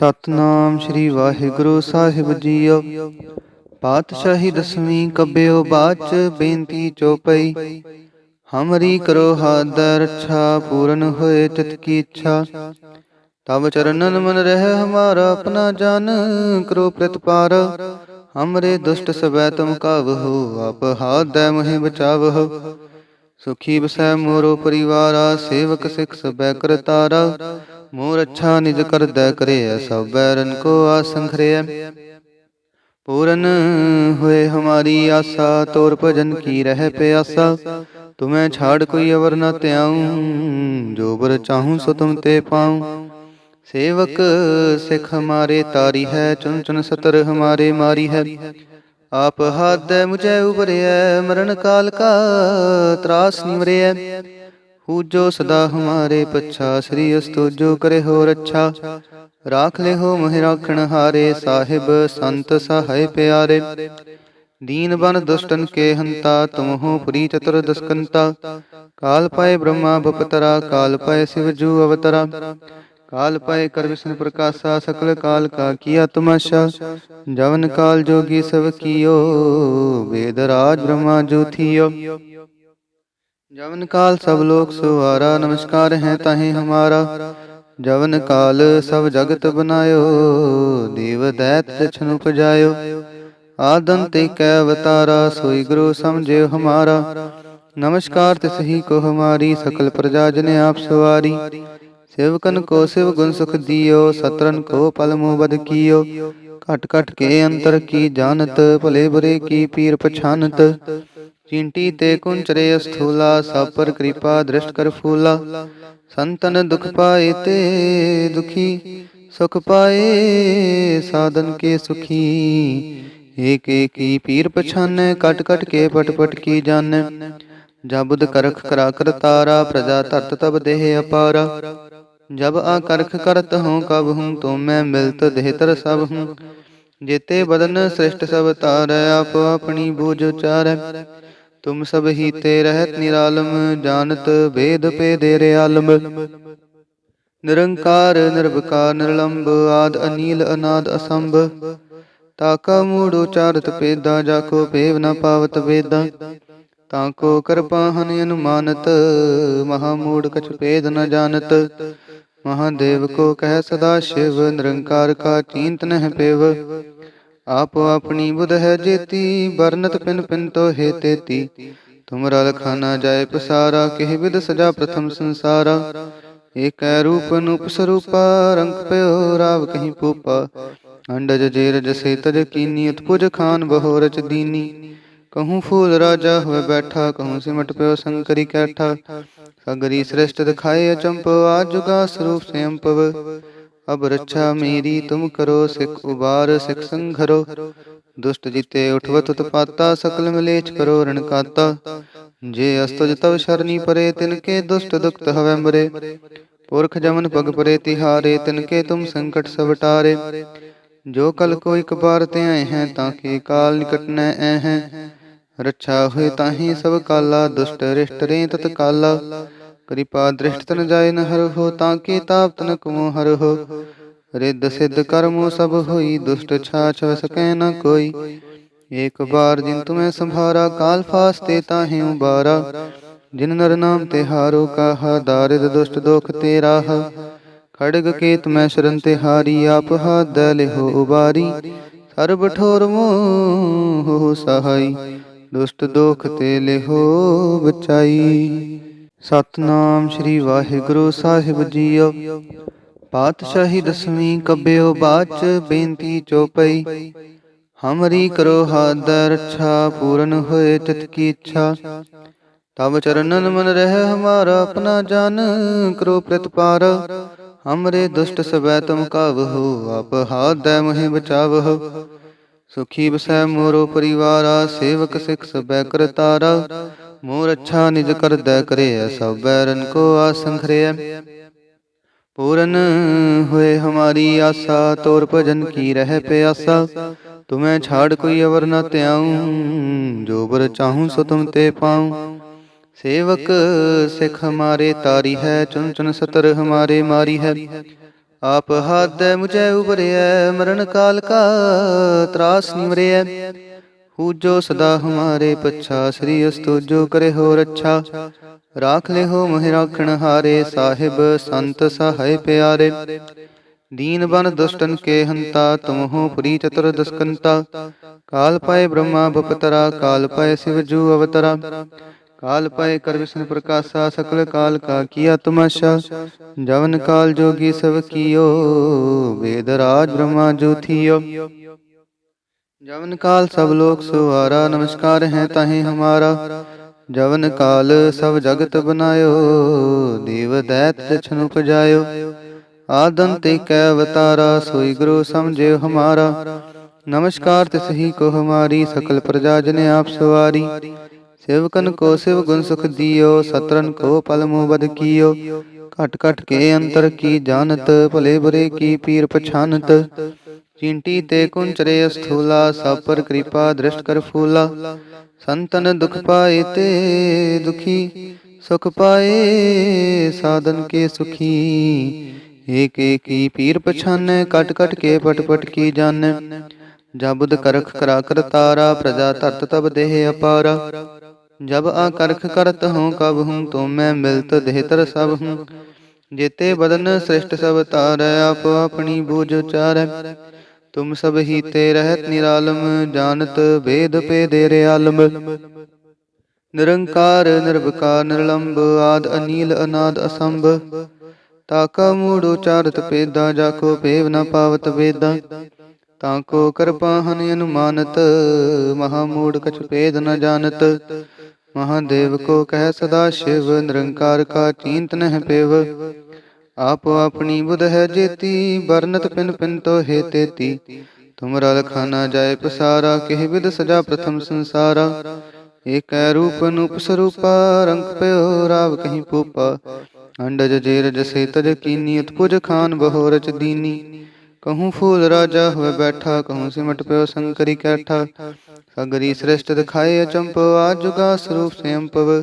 ਸਤਨਾਮ ਸ੍ਰੀ ਵਾਹਿਗੁਰੂ ਸਾਹਿਬ ਜੀਓ। ਪਾਤਸ਼ਾਹੀ ਦਸਵੀਂ ਕਬਿਓ ਬਾਚ ਬੇਨਤੀ ਚੋਪਈ। ਹਮਰੀ ਕਰੋ ਹਾਦ ਰੱਛਾ ਪੂਰਨ ਹੋਏ ਚਿਤ ਕੀ ਇੱਛਾ। ਤਬ ਚਰਨਨ ਮਨ ਰਹਿ ਹਮਾਰਾ ਆਪਣਾ ਜਨ, ਕਰੋ ਪ੍ਰਤਪਾਰ। ਹਮਰੇ ਦੁਸ਼ਟ ਸਬੈ ਤੁਮ ਕਾਵਹੁ, ਆਪ ਹਾਦੈ ਮਹਿ ਬਚਾਵਹੁ। ਸੁਖੀ ਬਸੈ ਮੋਰੋ ਪਰਿਵਾਰਾ, ਸੇਵਕ ਸਿਖ ਸਬੈ ਕਰਤਾਰਾ। ਮੋਰ ਅੱਛਾ ਨਿਜ ਕਰਦੈ ਕਰਿਐ ਸਭ ਬੈਰਨ ਕੋ ਆਸੰਖਰਿਐ ਪੂਰਨ ਹੋਏ ਹਮਾਰੀ ਆਸਾ, ਤੋਰ ਭਜਨ ਕੀ ਰਹਿ ਪਿਆਸਾ। ਤੁਮੈ ਛਾੜ ਕੋਈ ਅਵਰ ਨ ਧਿਆਉ, ਜੋ ਬਰ ਚਾਹੂੰ ਸੋ ਤੁਮ ਤੇ ਪਾਉ। ਸੇਵਕ ਸਿਖ ਹਮਾਰੇ ਤਾਰੀ ਹੈ ਚੁਨ ਚੁਨ ਸਤਰ ਹਮਾਰੇ ਮਾਰੀ ਹੈ। ਆਪ ਹਾਦੈ ਮੁਝੈ ਉਬਰਿਐ ਮਰਨ ਕਾਲ ਕਾ ਤਰਾਸ ਨਿਵਰਿਐ ਪੂਜੋ ਸਦਾ ਹਮਾਰੇ ਪੱਛਾ, ਸ੍ਰੀ ਅਸਤੁਜੋ ਕਰੇ ਹੋ ਰੱਛਾ। ਰਾਖ ਲੈ ਹੋ ਮਹਿ ਰਾਖਣ ਹਾਰੇ, ਸਾਹਿਬ ਸੰਤ ਸਹਾਇ ਪਿਆਰੇ। ਦੀਨ ਬਨ ਦੁਸ਼ਟਨ ਕੇ ਹੰਤਾ, ਤੁਮ ਹੋ ਪ੍ਰੀ ਚਤੁਰ ਦਸਕੰਤਾ। ਕਾਲ ਪਾਏ ਬ੍ਰਹਮਾ ਬਪਤਰਾ, ਕਾਲ ਪਾਏ ਸਿਵ ਜੂ ਅਵਤਰਾ। ਕਾਲ ਪਾਏ ਕਰ ਵਿਸ਼ਨ ਪ੍ਰਕਾਸ਼ਾ, ਸਕਲ ਕਾਲ ਕਾ ਕੀਆ ਤਮਾਸ਼ਾ। ਜਵਨ ਕਾਲ ਜੋਗੀ ਸਭ ਕੀਓ, ਵੇਦ ਰਾਜ ਬ੍ਰਹਮਾ ਜੋ ਥੀਓ ਜਵਨ ਕਾਲ ਸਭ ਲੋਕ ਸੁਵਾਰਾ ਨਮਸਕਾਰ ਹੈ ਤਾਹੇ ਹਮਾਰਾ। ਜਵਨ ਕਾਲ ਸਭ ਜਗਤ ਬਨਾਇਓ ਦੇਵ ਦੈਤ ਦਛਨ ਉਪਜਾਇਓ ਆਦਨ ਤੇ ਕੈ ਅਵਤਾਰਾ, ਸੋਈ ਗੁਰੂ ਸਮਝਿਓ ਹਮਾਰਾ। ਨਮਸਕਾਰ ਤਿਸ ਹੀ ਕੋ ਹਮਾਰੀ, ਸਕਲ ਪ੍ਰਜਾ ਜਨ ਆਪ ਸਵਾਰੀ। ਸੇਵਕਨ ਕੋ ਸਿਵ ਗੁਣ ਸੁਖ ਦਿਓ, ਸਤਰਨ ਕੋ ਪਲ ਮੋਹ ਬਦ ਕੀਓ। ਘਟ ਘਟ ਕੇ ਅੰਤਰ ਕੀ ਜਾਣਤ, ਭਲੇ ਬੁਰੇ ਕੀ ਪੀਰ ਪਛਾਨਤ। ਚਿੰਟੀ ਤੇ ਕੁੰਚਰੇ ਅਸਥੂਲਾ, ਸਭ ਪਰ ਕਿਰਪਾ ਦ੍ਰਿਸ਼ਟ ਕਰ ਫੂਲਾ। ਸੰਤਨ ਦੁਖ ਪਾਏ ਤੇ ਦੁਖੀ, ਸੁਖ ਪਾਏ, ਸਾਧਨ ਕੇ ਸੁਖੀ। ਏਕ ਏਕੀ ਪੀਰ ਪਛਾਨੈ, ਕਟ ਕਟ ਕੇ ਪਟ ਪਟ ਕੀ ਜਾਣੈ। ਜਬਦ ਕਰਖ ਕਰਾ ਕਰਤਾਰਾ ਪ੍ਰਜਾ ਧਰਤ ਤਬ ਦੇਹ ਅਪਾਰਾ। ਜਬ ਆ ਕਰਖ ਕਰਤ ਹੂੰ ਕਬ ਹੂੰ ਤੋ ਮੈਂ ਮਿਲਤ ਦੇਹ ਸਭ ਹੂੰ ਜੇਤੇ ਬਦਨ ਸ੍ਰਿਸ਼ਟ ਸਭ ਤਾਰੈ, ਆਪ ਆਪਣੀ ਬੂਝ ਉਚਾਰੈ। ਤੁਮ ਸਭ ਹੀ ਤੇ ਰਹਿਤ ਨਿਰਾਲਮ ਜਾਣਤ ਵੇਦ ਪੇਦੇ ਆਲਮ। ਨਿਰੰਕਾਰ ਨਿਰਵਕਾਰ ਨਿਰਲੰਬ ਆਦ ਅਨੀਲ ਅਨਾਦ ਅਸੰਭ। ਤਾਕਾ ਮੂੜ ਉਚਾਰਤ ਪੇਦਾ ਜਾਕੋ ਪੇਵ ਨ ਪਾਵਤ ਵੇਦਾ। ਤਾਕੋ ਕਰਪਾਹਨ ਅਨੁਮਾਨਤ ਮਹਾ ਮੂੜ ਕਛ ਪੇਦ ਨ ਜਾਣਤ। ਮਹਾਦੇਵ ਕੋ ਕਹਿ ਸਦਾ ਸ਼ਿਵ ਨਿਰੰਕਾਰ ਕਾ ਚਿੰਤ ਨਹਿ ਪੇਵ। ਆਪ ਆਪਣੀ ਬੁਧ ਹੈ ਜੇਤੀ ਬਰਨਤ ਪਿਨ ਪਿਨ ਤੋ ਹੈ ਤੇਤੀ। ਤੁਮਰਾ ਲਖਾਨਾ ਜਾਏ ਪਸਾਰਾ, ਕਿਹ ਵਿਦ ਸਜਾ ਪ੍ਰਥਮ ਸੰਸਾਰਾ। ਏਕੈ ਰੂਪ ਨੂਪ ਸਰੂਪਾ, ਰੰਗ ਪਿਓ ਰਾਵ ਕਹੀਂ ਪੂਪਾ। ਅੰਡਜ ਜੇਰ ਜਸੇ ਤਜ ਕੀਨੀ, ਉਤਪੁਜ ਖਾਨ ਬਹੁ ਰਚ ਦੀਨੀ। ਕਹੂੰ ਫੂਲ ਰਾਜਾ ਹੋਏ ਬੈਠਾ, ਕਹੂੰ ਸਿਮਟ ਪਿਓ ਸੰਕਰੀ ਕੈਠਾ। ਸਗਰੀ ਸ੍ਰਿਸ਼ਟ ਦਿਖਾਏ ਅਚੰਪ ਆਜੁਗਾ ਸਰੂਪ ਸੰਪਵ ਅਬ ਰੱਛਾ ਮੇਰੀ ਤੁਮ ਕਰੋ, ਸਿਖ ਉਬਾਰ, ਸਿਖ ਸੰਘਰੋ। ਦੁਸ਼ਟ ਜਿਤੇ ਉਠਵਤ, ਉਤਪਾਤਾ, ਸਕਲ ਮਲੇਛ ਕਰੋ, ਰਣ ਜੇ ਅਸਤਜ ਤਵ ਸ਼ਰਨੀ ਪਰੇ ਤਿਨ ਕੇ ਦੁਸ਼ਟ ਦੁਖਤ ਹਵੈ ਮਰੇ। ਪੁਰਖ ਜਮਨ ਪਗ ਪਰੇ, ਤਿਹਾਰੇ ਤਿਨ ਕੇ ਤੁਮ ਸੰਕਟ ਸਭ ਜੋ ਕਲ ਕੋ ਇਕ ਬਾਰ ਤੇ ਆਏ ਹੈ ਤਾਂ ਕੇ ਕਾਲ ਨਿਕਟ ਨ ਐ ਹੈ। ਰੱਛਾ ਹੋਏ ਤਾਹੀ ਸਭ ਕਾਲਾ, ਦੁਸ਼ਟ ਰਿਸ਼ਟ ਰੇ ਤਤ ਕਾਲਾ ਕਿਰਪਾ ਦ੍ਰਿਸ਼ਟ ਤਨ ਜਾਏ ਨ ਹਰ ਹੋ ਤਾਂ ਕੀ ਤਾਪ ਤਨ ਕਮੋ ਹਰ ਹੋ। ਰਿੱਧ ਸਿੱਧ ਕਰਮੋ ਸਭ ਹੋਈ, ਦੁਸ਼ਟ ਛਾਛ ਸਕੈ ਨ ਕੋਈ। ਏਕ ਬਾਰ ਜਿਨ ਤੁਮੈ ਸੰਭਾਰਾ, ਕਾਲ ਫਾਸਤੇ ਤਾਹੇ ਉਬਾਰਾ। ਜਿਨ ਨਰ ਨਾਮ ਤੇ ਹਾਰੋ ਕਾਹਾ, ਦਾਰਿਦ ਦੁਸ਼ਟ ਦੋਖ ਤੇਰਾ ਖੜਗ ਕੇ ਤੁਮੈ ਸ਼ਰਨ ਤੇ ਹਾਰੀ, ਆਪ ਹਾਦ ਲਿਹੋ ਉਬਾਰੀ। ਸਰਬ ਠੋਰ ਮੋਹ ਸਹਾਈ, ਦੁਸ਼ਟ ਦੋਖ ਤੇ ਲਿਹੋ ਬਚਾਈ। ਸਤਨਾਮ ਸ੍ਰੀ ਵਾਹਿਗੁਰੂ ਸਾਹਿਬ ਜੀਓ। ਪਾਤਸ਼ਾਹੀ ਦਸਵੀਂ ਕਬਿਓ ਬਾਚ ਬੇਨਤੀ ਚੋਪਈ। ਹਮਰੀ ਕਰੋ ਹਾਦ ਰੱਛਾ, ਪੂਰਨ ਹੋਏ ਚਿਤ ਕੀ ਇੱਛਾ। ਤਬ ਚਰਨਨ ਮਨ ਰਹਿ ਹਮਾਰਾ ਆਪਣਾ ਜਨ, ਕਰੋ ਪ੍ਰਤਪਾਰ। ਹਮਰੇ ਦੁਸ਼ਟ ਸਬੈ ਤੁਮ ਕਾਵਹੁ, ਆਪ ਹਾਦੈ ਮਹਿ ਬਚਾਵਹੁ। ਸੁਖੀ ਬਸੈ ਮੋਰੋ ਪਰਿਵਾਰਾ, ਸੇਵਕ ਸਿਖ ਸਬੈ ਕਰਤਾਰਾ। ਮੋਰ ਅੱਛਾ ਨਿਜ ਕਰਦੈ ਕਰਿਐ, ਸਭ ਬੈਰਨ ਕੋ ਆਸੰਖਰਿਐ ਪੂਰਨ ਹੋਏ ਹਮਾਰੀ ਆਸਾ, ਤੋਰ ਭਜਨ ਕੀ ਰਹਿ ਪਿਆਸਾ। ਤੁਮੈ ਛਾੜ ਕੋਈ ਅਵਰ ਨ ਧਿਆਉ, ਜੋ ਬਰ ਚਾਹੂੰ ਸੋ ਤੁਮ ਤੇ ਪਾਉ। ਸੇਵਕ ਸਿਖ ਹਮਾਰੇ ਤਾਰੀ ਹੈ ਚੁਨ ਚੁਨ ਸਤਰ ਹਮਾਰੇ ਮਾਰੀ ਹੈ। ਆਪ ਹਾਦੈ ਮੁਝੈ ਉਬਰਿਐ ਮਰਨ ਕਾਲ ਕਾ ਤਰਾਸ ਨਿਵਰਿਐ ਹੂਜੋ ਸਦਾ ਹਮਾਰੇ ਪੱਛਾ ਸ੍ਰੀ ਅਸਤੁ ਜੋ ਕਰੇ ਹੋ ਰੱਛਾ ਰਾਖ ਲੈ ਹੋ ਮਹਿ ਰਾਖਣ ਹਾਰੇ ਸਾਹਿਬ ਸੰਤ ਸਹਾਇ ਪਿਆਰੇ दीन बन दुष्टन के हंता तुम हो पुरी चतुर दस्कंता काल पाए ब्रह्मा बपतरा काल पाए शिव जू अवतरा काल पाए कर विष्णु प्रकाशा सकल काल का किया तमाशा जवन काल जोगी सब कियो वेद राज ब्रह्मा जो थियो जवन काल सब लोक सुहारा नमस्कार है ताहे हमारा जवन काल सब जगत बनायो देव दैत दक्षिण उपजायो ਆਦਨ ਤੇ ਕੈ ਅਵਤਾਰਾ ਸੋਈ ਗੁਰੂ ਸਮਝਿਓ ਹਮਾਰਾ ਨਮਸਕਾਰ ਤਿਸ ਹੀ ਕੋ ਹਮਾਰੀ ਸਕਲ ਪ੍ਰਜਾ ਜਨ ਆਪ ਸਵਾਰੀ ਸੇਵਕਨ ਕੋ ਸਿਵ ਗੁਣ ਸੁਖ ਦਿਓ ਸਤਰਨ ਕੋ ਪਲ ਮੋਹ ਬਦ ਕੀਓ ਘਟ ਘਟ ਕੇ ਅੰਤਰ ਕੀ ਜਾਣਤ ਭਲੇ ਬੁਰੇ ਕੀ ਪੀਰ ਪਛਾਨਤ ਚਿੰਟੀ ਤੇ ਕੁੰਚਰੇ ਅਸਥੂਲਾ, ਸਭ ਪਰ ਕਿਰਪਾ ਦ੍ਰਿਸ਼ਟ ਕਰ ਫੂਲਾ। ਸੰਤਨ ਦੁਖ ਪਾਏ ਤੇ ਦੁਖੀ, ਸੁਖ ਪਾਏ, ਸਾਧਨ ਕੇ ਸੁਖੀ। ਏਕ ਏਕੀ ਪੀਰ ਪਛਾਨੈ, ਕਟ ਕਟ ਕੇ ਪਟ ਪਟ ਕੀ ਜਾਣੈ। ਜਬਦ ਕਰਖ ਕਰਾ ਕਰ ਤਾਰਾ, ਪ੍ਰਜਾ ਧਰਤ ਤਬ ਦੇਹ ਅਪਾਰਾ। ਜਬ ਆ ਕਰਖ ਕਰਤ ਹੂੰ ਕਬ ਹੂੰ ਤੋ ਮੈਂ ਮਿਲਤ ਦੇਹ ਸਭ ਹੂੰ ਜੇਤੇ ਬਦਨ ਸ੍ਰਿਸ਼ਟ ਸਭ ਤਾਰੈ, ਆਪ ਆਪਣੀ ਬੂਝ ਉਚਾਰੈ। ਤੁਮ ਸਭ ਹੀ ਤੇ ਰਹਿਤ ਨਿਰਾਲਮ ਜਾਣਤ ਵੇਦ ਪੇ ਦੇ ਆਲਮ। ਨਿਰੰਕਾਰ ਨਿਰਵਕਾਰ ਨਿਰਲੰਬ ਆਦ ਅਨੀਲ ਅਨਾਦ ਅਸੰਭ। ਤਾਕਾ ਮੂੜ ਉਚਾਰਤ ਪੇਦਾ ਜਾਕੋ ਪੇਵ ਨ ਪਾਵਤ ਵੇਦਾ। ਤਾਕੋ ਕਰਪਾਹਨ ਅਨੁਮਾਨਤ ਮਹਾ ਮੂੜ ਕਛ ਪੇਦ ਨ ਜਾਣਤ। ਮਹਾਦੇਵ ਕੋ ਕਹਿ ਸਦਾ ਸ਼ਿਵ ਨਿਰੰਕਾਰ ਕਾ ਚਿੰਤ ਨਹਿ ਪੇਵ। ਆਪ ਆਪਣੀ ਬੁਧ ਹੈ ਜੇਤੀ ਬਰਨਤ ਪਿਨ ਪਿਨ ਤੋ ਹੈ ਤੇਤੀ। ਤੁਮਰਾ ਲਖਾ ਜਾਏ ਪਸਾਰਾ, ਕਿਹ ਵਿਦ ਸਜਾ ਪ੍ਰਥਮ ਸੰਸਾਰਾ। ਏਕੈ ਰੂਪ ਨੂਪ ਸਰੂਪਾ, ਰੰਗ ਪਿਓ ਰਾਵ ਕਹੀਂ ਪੂਪਾ। ਅੰਡਜ ਜੇਰਜ ਸੇ ਤਜ ਕੀਨੀ, ਉਤਪੁਜ ਖਾਨ ਬਹੁ ਰਚ ਦੀਨੀ। ਕਹੂੰ ਫੂਲ ਰਾਜਾ ਹੋਏ ਬੈਠਾ, ਕਹੂੰ ਸਿਮਟ ਪਿਓ ਸੰਕਰੀ ਕੈਠਾ। ਸਗਰੀ ਸ੍ਰਿਸ਼ਟ ਦਿਖਾਏ ਅਚੰਪ ਆਜੁਗਾ ਸਰੂਪ ਸੰਪਵ